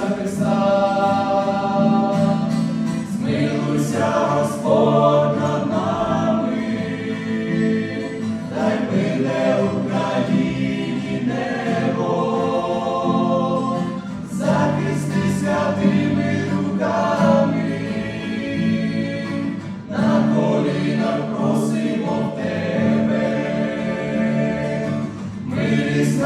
Ісуса Христа, змилуйся Господь над нами, дай мине Україні небо, захисти святими руками, на колінах просимо в тебе, милість